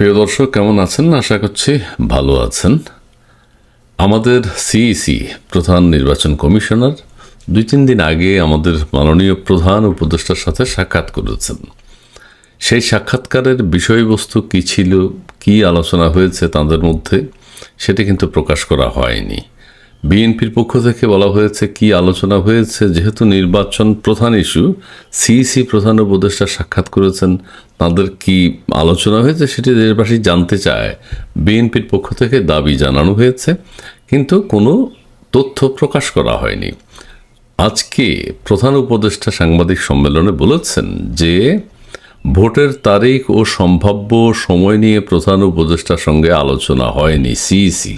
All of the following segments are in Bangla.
প্রিয় দর্শক, কেমন আছেন? আশা করছি ভালো আছেন। আমাদের সিইসি প্রধান নির্বাচন কমিশনার, দুই তিন দিন আগে আমাদের মাননীয় প্রধান উপদেষ্টার সাথে সাক্ষাৎ করেছেন। সেই সাক্ষাৎকারের বিষয়বস্তু কী ছিল, কি আলোচনা হয়েছে তাদের মধ্যে, সেটি কিন্তু প্রকাশ করা হয়নি। বিএনপির পক্ষ থেকে বলা হয়েছে কি আলোচনা হয়েছে, যেহেতু নির্বাচন প্রধান ইস্যু, সিইসি প্রধান উপদেষ্টা সাক্ষাৎ করেছেন, তাদের কি আলোচনা হয়েছে সেটি দেশবাসী জানতে চায়। বিএনপির পক্ষ থেকে দাবি জানানো হয়েছে, কিন্তু কোনো তথ্য প্রকাশ করা হয়নি। আজকে প্রধান উপদেষ্টা সাংবাদিক সম্মেলনে বলেছেন যে, ভোটের তারিখ ও সম্ভাব্য সময় নিয়ে প্রধান উপদেষ্টার সঙ্গে আলোচনা হয়নি, সিইসি।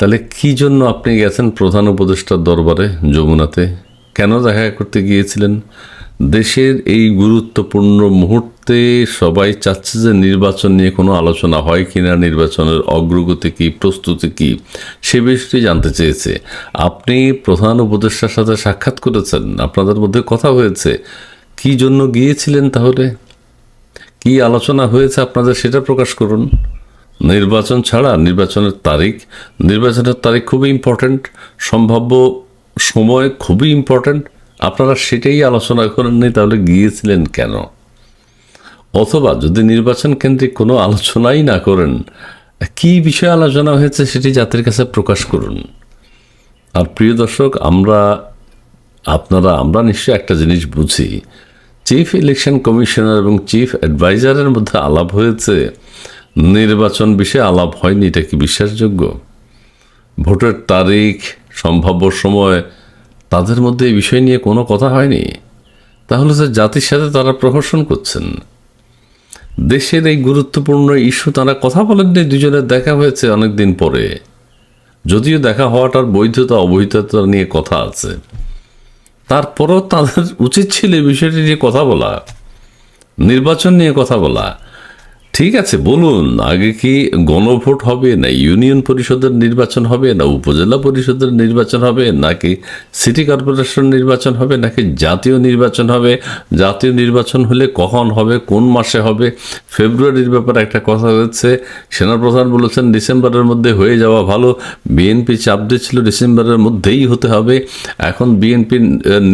তাহলে কি জন্য আপনি গেছেন প্রধান উপদেষ্টার দরবারে যমুনাতে? কেন দেখা করতে গিয়েছিলেন? দেশের এই গুরুত্বপূর্ণ মুহূর্তে সবাই চাচ্ছে যে নির্বাচন নিয়ে কোনো আলোচনা হয় কিনা, নির্বাচনের অগ্রগতি কী, প্রস্তুতি কী, সে বিষয়টি জানতে চেয়েছে। আপনি প্রধান উপদেষ্টার সাথে সাক্ষাৎ করেছেন, আপনাদের মধ্যে কথা হয়েছে। কি জন্য গিয়েছিলেন তাহলে? কি আলোচনা হয়েছে আপনাদের সেটা প্রকাশ করুন। নির্বাচন ছাড়া নির্বাচনের তারিখ। নির্বাচনের তারিখ খুবই ইম্পর্ট্যান্ট সম্ভাব্য সময় খুবই ইম্পর্ট্যান্ট আপনারা সেটাই আলোচনা করেননি তাহলে গিয়েছিলেন কেন? অথবা যদি নির্বাচন কেন্দ্রিক কোনো আলোচনাই না করেন, কি বিষয়ে আলোচনা হয়েছে সেটি জাতির কাছে প্রকাশ করুন। আর প্রিয় দর্শক, আমরা, আপনারা, আমরা নিশ্চয়ই একটা জিনিস বুঝি। চিফ ইলেকশন কমিশনার এবং চিফ অ্যাডভাইজারের মধ্যে আলাপ হয়েছে। নির্বাচন বিষয়ে আলাপ হয়নি, এটা কি বিশ্বাসযোগ্য? ভোটের তারিখ, সম্ভাব্য সময়, তাদের মধ্যে এই বিষয় নিয়ে কোনো কথা হয়নি? তাহলে তো জাতির সাথে তারা প্রহসন করছেন। দেশের এই গুরুত্বপূর্ণ ইস্যু তারা কথা বলেননি, দুজনের দেখা হয়েছে অনেক দিন পরে। যদিও দেখা হওয়াটার বৈধতা, অবৈধতা নিয়ে কথা আছে। তারপরও তাদের উচিত ছিল এই বিষয়টি নিয়ে কথা বলা, নির্বাচন নিয়ে কথা বলা। ঠিক আছে বলুন আগে কি গণভোট হবে না ইউনিয়ন পরিষদের নির্বাচন হবে না উপজেলা পরিষদের নির্বাচন হবে নাকি সিটি কর্পোরেশন নির্বাচন হবে নাকি জাতীয় নির্বাচন হবে? জাতীয় নির্বাচন হলে কখন হবে? কোন মাসে হবে? ফেব্রুয়ারির ব্যাপারে একটা কথা হচ্ছে সেনাপ্রধান বলেছেন ডিসেম্বরের মধ্যে হয়ে যাওয়া ভালো। বিএনপি চাপ দিচ্ছিল ডিসেম্বরের মধ্যেই হতে হবে। এখন বিএনপির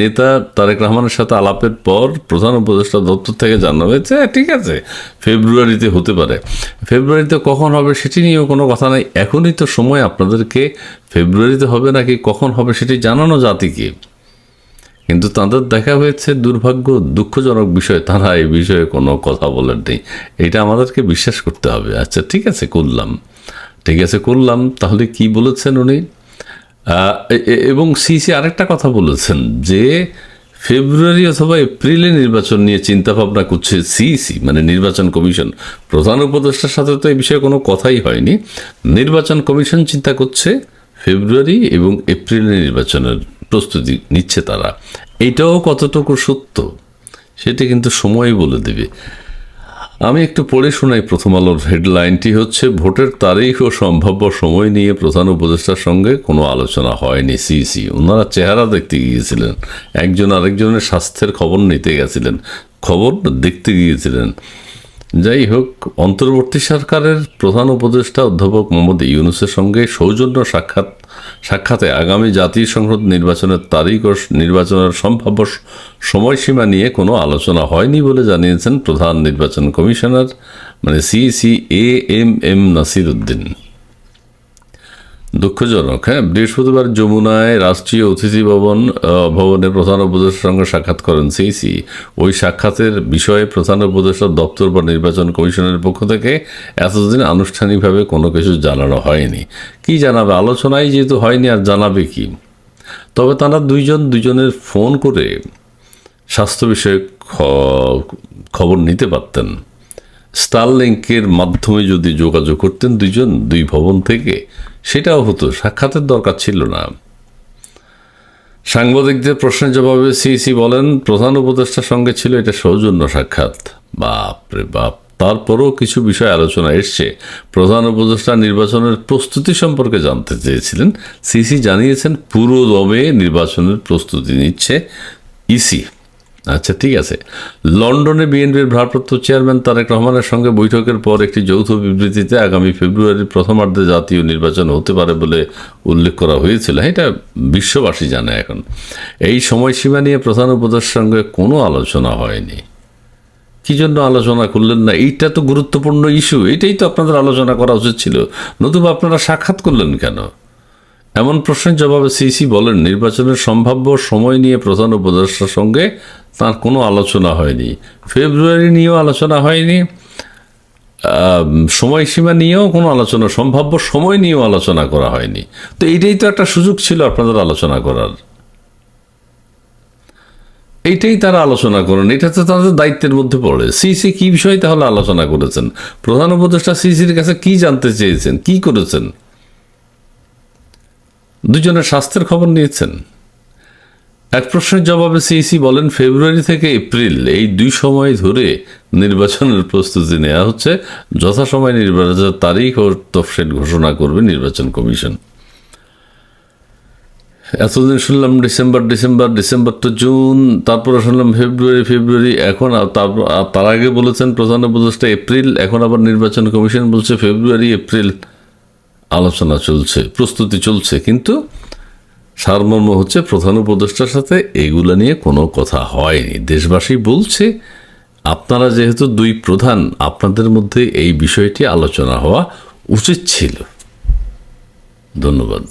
নেতা তারেক রহমানের সাথে আলাপের পর প্রধান উপদেষ্টা দপ্তর থেকে জানানো হয়েছে "হ্যাঁ, ঠিক আছে ফেব্রুয়ারিতে হতে পারে। ফেব্রুয়ারিতে কখন হবে সেটি নিয়েও কোনো কথা নাই। এখনই তো সময় আপনাদেরকে, ফেব্রুয়ারিতে হবে নাকি কখন হবে সেটি জানানো জাতিকে। কিন্তু তাদের দেখা হয়েছে দুর্ভাগ্য, দুঃখজনক বিষয়। তারা এই বিষয়ে কোনো কথা বলেননি। এটা আমাদেরকে বিশ্বাস করতে হবে। আচ্ছা ঠিক আছে, করলাম। ঠিক আছে, করলাম। তাহলে কি বলেছেন উনি? এবং সিসি আরেকটা কথা বলেছেন যে ফেব্রুয়ারি অথবা এপ্রিলে নির্বাচন নিয়ে চিন্তা ভাবনা করছে সিইসি মানে নির্বাচন কমিশন। প্রধান উপদেষ্টার সাথে তো এই বিষয়ে কোনো কথাই হয়নি। নির্বাচন কমিশন চিন্তা করছে ফেব্রুয়ারি এবং এপ্রিলে নির্বাচনের প্রস্তুতি নিচ্ছে তারা। এটাও কতটুকু সত্য, সেটি কিন্তু সময় বলে দেবে। আমি একটু পড়ে শোনাই প্রথম আলোর হেডলাইনটি হচ্ছে, ভোটের তারিখ ও সম্ভাব্য সময় নিয়ে প্রধান উপদেষ্টার সঙ্গে কোনো আলোচনা হয়নি সিসি। ওনারা চেহারা দেখতে গিয়েছিলেন। একজন আরেকজনের স্বাস্থ্যের খবর নিতে গেছিলেন, খবর দেখতে গিয়েছিলেন। যাই হোক, অন্তর্বর্তী সরকারের প্রধান উপদেষ্টা অধ্যাপক মোহাম্মদ ইউনুসের সঙ্গে সৌজন্য সাক্ষাৎ সাক্ষাতে আগামী জাতীয় সংসদ নির্বাচনের তারিখ ও নির্বাচনের সম্ভাব্য সময়সীমা নিয়ে কোনো আলোচনা হয়নি বলে জানিয়েছেন প্রধান নির্বাচন কমিশনার মানে CC A M M Nasir Uddin দুঃখজনক হ্যাঁ? বৃহস্পতিবার যমুনায় রাষ্ট্রীয় অতিথি ভবন ভবনে প্রধান উপদেষ্টার সঙ্গে সাক্ষাৎ করেন সিসি ওই সাক্ষাতের বিষয়ে প্রধান উপদেষ্টার দপ্তর বা নির্বাচন কমিশনের পক্ষ থেকে এতদিন আনুষ্ঠানিকভাবে কোনো কিছু জানানো হয়নি। কি জানাবে? আলোচনাই যেহেতু হয়নি, আর জানাবে কি? তবে তারা দুইজন দুজনের ফোন করে স্বাস্থ্য বিষয়ে খবর নিতে পারতেন। স্টারলিংকের মাধ্যমে যদি যোগাযোগ করতেন দুইজন, দুই ভবন থেকে, সেটাও হতো, সাক্ষাতের দরকার ছিল না। সাংবাদিকদের প্রশ্নের জবাবে সিসি বলেন, প্রধান উপদেষ্টার সঙ্গে ছিল এটা সৌজন্য সাক্ষাৎ। বাপ রে বাপ, তারপরেও কিছু বিষয় আলোচনা এসছে। প্রধান উপদেষ্টা নির্বাচনের প্রস্তুতি সম্পর্কে জানতে চেয়েছিলেন। সিসি জানিয়েছেন পুরো দমে নির্বাচনের প্রস্তুতি নিচ্ছে ইসি। আচ্ছা ঠিক আছে। লন্ডনে বিএনপির ভারপ্রাপ্ত চেয়ারম্যান তারেক রহমানের সঙ্গে বৈঠকের পর একটি যৌথ বিবৃতিতে আগামী ফেব্রুয়ারির প্রথমার্ধে জাতীয় নির্বাচন হতে পারে বলে উল্লেখ করা হয়েছিল। এটা বিশ্ববাসী জানে এখন। এই সময়সীমা নিয়ে প্রধান উপদেশের সঙ্গে কোনো আলোচনা হয়নি। কি জন্য আলোচনা করলেন না? এইটা তো গুরুত্বপূর্ণ ইস্যু। এটাই তো আপনাদের আলোচনা করা উচিত ছিল। নতুবা আপনারা সাক্ষাৎ করলেন কেন? এমন প্রশ্নের জবাবে সিসি বলেন, নির্বাচনের সম্ভাব্য সময় নিয়ে প্রধান উপদেষ্টার সঙ্গে তার কোনো আলোচনা হয়নি। ফেব্রুয়ারি নিয়েও আলোচনা হয়নি। সময়সীমা নিয়েও কোনো আলোচনা, সম্ভাব্য সময় নিয়েও আলোচনা করা হয়নি। তো এইটাই তো একটা সুযোগ ছিল আপনাদের আলোচনা করার। এইটাই তারা আলোচনা করেন। এটা তো তাদের দায়িত্বের মধ্যে পড়ে। সিসি কি বিষয়ে তাহলে আলোচনা করেছেন? প্রধান উপদেষ্টা সিসির কাছে কি জানতে চেয়েছেন? কি করেছেন? দুজনের স্বাস্থ্যের খবর নিয়েছেন। এক প্রশ্নের জবাবে সিইসি বলেন, ফেব্রুয়ারি থেকে এপ্রিল, এই দুই সময় ধরে নির্বাচনের প্রস্তুতি নেওয়া হচ্ছে। যথাসময় নির্বাচনের তারিখ ও তফসিল ঘোষণা করবে নির্বাচন কমিশন। এতদিন শুনলাম ডিসেম্বর ডিসেম্বর ডিসেম্বর তো জুন, তারপরে শুনলাম ফেব্রুয়ারি ফেব্রুয়ারি, এখন তার আগে বলেছেন প্রধান উপদেষ্টা এপ্রিল, এখন আবার নির্বাচন কমিশন বলছে ফেব্রুয়ারি, এপ্রিল। আলোচনা চলছে, প্রস্তুতি চলছে, কিন্তু সারমর্ম হচ্ছে প্রধান উপদেষ্টার সাথে এগুলো নিয়ে কোনো কথা হয়নি। দেশবাসী বলছে, আপনারা যেহেতু দুই প্রধান, আপনাদের মধ্যে এই বিষয়টি আলোচনা হওয়া উচিত ছিল। ধন্যবাদ।